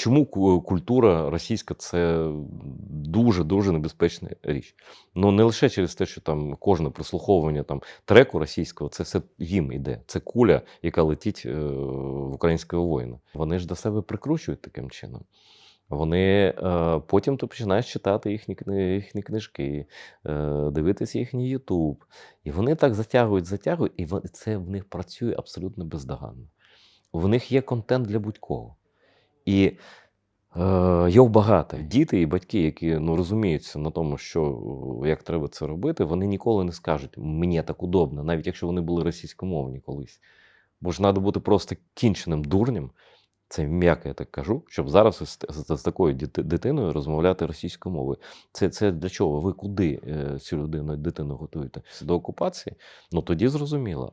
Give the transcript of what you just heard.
Чому культура російська це дуже дуже небезпечна річ? Ну не лише через те, що там кожне прослуховування там треку російського, це все їм йде. Це куля, яка летить е, в українського воїна. Вони ж до себе прикручують таким чином. Вони е, потім ти починаєш читати їхні, їхні книжки, е, дивитися їхній Ютуб. І вони так затягують, затягують, і це в них працює абсолютно бездоганно. В них є контент для будь-кого. І е, його багато. Діти і батьки, які ну, розуміються на тому, що е, як треба це робити, вони ніколи не скажуть, мені так удобно, навіть якщо вони були російськомовні колись. Бо ж треба бути просто кінченим дурнем. Це м'яко я так кажу, щоб зараз з, з, з такою дитиною розмовляти російською мовою. Це, це для чого? Ви куди е, цю людину, дитину готуєте? До окупації? Ну тоді зрозуміло.